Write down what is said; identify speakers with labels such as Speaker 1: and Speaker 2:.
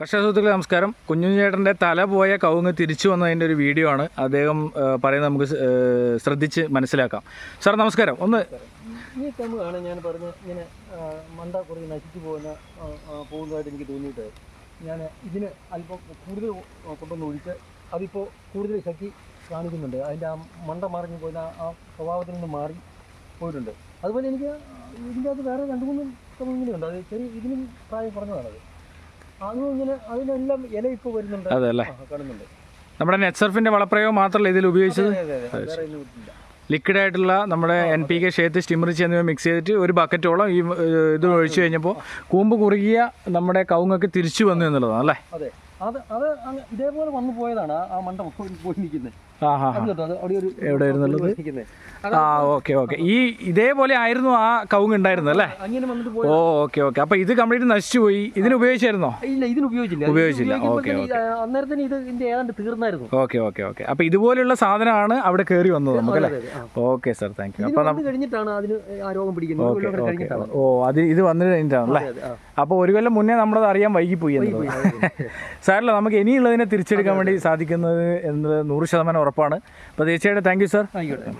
Speaker 1: കർഷക സുഹൃത്തുക്കളെ നമസ്കാരം. കുഞ്ഞുചേട്ടന്റെ തല പോയ കവുങ്ങ് തിരിച്ചു വന്നതിന്റെ ഒരു വീഡിയോ ആണ്. അദ്ദേഹം പറയുന്നത് നമുക്ക് ശ്രദ്ധിച്ച് മനസ്സിലാക്കാം. സാർ നമസ്കാരം. ഒന്ന്
Speaker 2: ഈ കവുങ്ങാണ് ഞാൻ പറഞ്ഞ ഇങ്ങനെ മണ്ട കുറേ നശിച്ചു പോകുന്ന പോകുന്നതായിട്ട് എനിക്ക് തോന്നിയിട്ട് ഞാൻ ഇതിന് അല്പം കൂടുതൽ കൊണ്ടൊന്ന് ഒഴിച്ച് അതിപ്പോൾ കൂടുതൽ ശക്തി കാണിക്കുന്നുണ്ട്. അതിന്റെ ആ മണ്ട മറിഞ്ഞു പോയി ആ സ്വഭാവത്തിൽ നിന്ന് മാറി പോയിട്ടുണ്ട്. അതുപോലെ എനിക്ക് ഇതിന്റെ അകത്ത് വേറെ രണ്ട് മൂന്ന് കമ്പുകളുണ്ട് അത് ചെറിയ ഇതിനും പ്രായം കുറഞ്ഞതാണത് അതും അതിനെല്ലാം ഇല ഇപ്പോൾ വരുന്നുണ്ട്.
Speaker 1: അതെ അല്ലേ?
Speaker 2: കാണുന്നുണ്ട്.
Speaker 1: നമ്മുടെ നെറ്റ്സർഫിന്റെ വളപ്രയോഗം മാത്രമല്ല ഇതിൽ ഉപയോഗിച്ചത്? ലിക്വിഡ് ആയിട്ടുള്ള നമ്മുടെ എൻ പി കെ ഷേത്ത് സ്റ്റിമറിച്ച് എന്നിവ മിക്സ് ചെയ്തിട്ട് ഒരു ബക്കറ്റോളം ഈ ഇത് ഒഴിച്ചു കഴിഞ്ഞപ്പോൾ കൂമ്പ് കുറുകിയ നമ്മുടെ കവുങ്ങൊക്കെ തിരിച്ചു വന്നു എന്നുള്ളതാണ് അല്ലേ?
Speaker 2: അതെ അത് ഇതേപോലെ വന്നു പോയതാണ്. ആ- മണ്ട പോയി നിൽക്കുന്നത്
Speaker 1: ആ ഓക്കെ ഓക്കെ. ഈ ഇതേപോലെ ആയിരുന്നു ആ കവുങ്ങ് ഉണ്ടായിരുന്നത് അല്ലേ? ഓ ഓക്കെ ഓക്കെ. അപ്പൊ ഇത് കംപ്ലീറ്റ് നശിച്ചു പോയി. ഇതിന് ഉപയോഗിച്ചായിരുന്നോ?
Speaker 2: ഇല്ല ഇതിന് ഉപയോഗിച്ചില്ല.
Speaker 1: ഉപയോഗിച്ചില്ല. ഓക്കെ
Speaker 2: അന്നേരത്തിന് ഇത് ഇതിന്റെ ഏതാണ്ട് തീർന്നായിരുന്നു.
Speaker 1: Okay okay okay. അപ്പൊ ഇതുപോലെയുള്ള സാധനമാണ് അവിടെ കയറി വന്നത് നമുക്ക് അല്ലേ. Okay sir. Thank you.
Speaker 2: അപ്പൊ കഴിഞ്ഞിട്ടാണ് അതിന് ആ രോഗം പിടിക്കുന്നത്. കഴിഞ്ഞിട്ടാണ്.
Speaker 1: ഓ അത് ഇത് വന്നു
Speaker 2: അതെ, ആ.
Speaker 1: അപ്പോൾ ഒരു കൊല്ലം മുന്നേ നമ്മളത് അറിയാൻ വൈകിപ്പോയി
Speaker 2: പോയി,
Speaker 1: എന്നുള്ളത്. സാറില്ല നമുക്ക് ഇനിയുള്ളതിനെ തിരിച്ചെടുക്കാൻ വേണ്ടി സാധിക്കുന്നത് എന്നത് നൂറ് ശതമാനം ഉറപ്പാണ്. അപ്പോൾ തീർച്ചയായിട്ടും താങ്ക് യു സാർ.
Speaker 2: ആയിക്കോട്ടെ